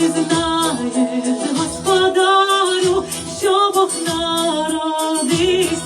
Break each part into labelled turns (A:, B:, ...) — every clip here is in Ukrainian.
A: Ти знаєш, господарю, що Бог народився.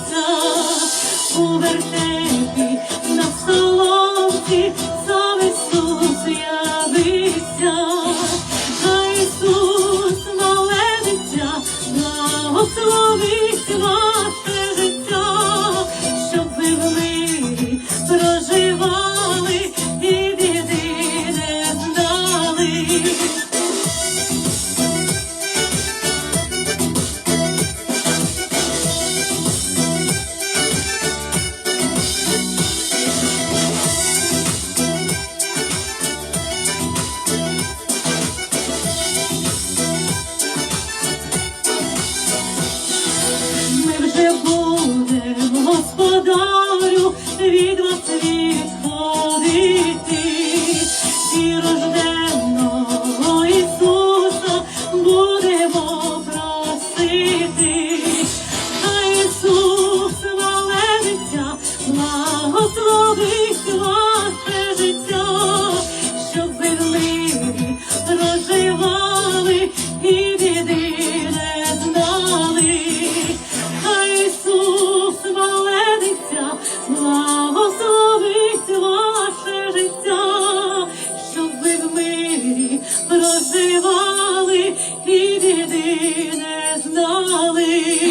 A: господарю від вас. проживали і біди не знали.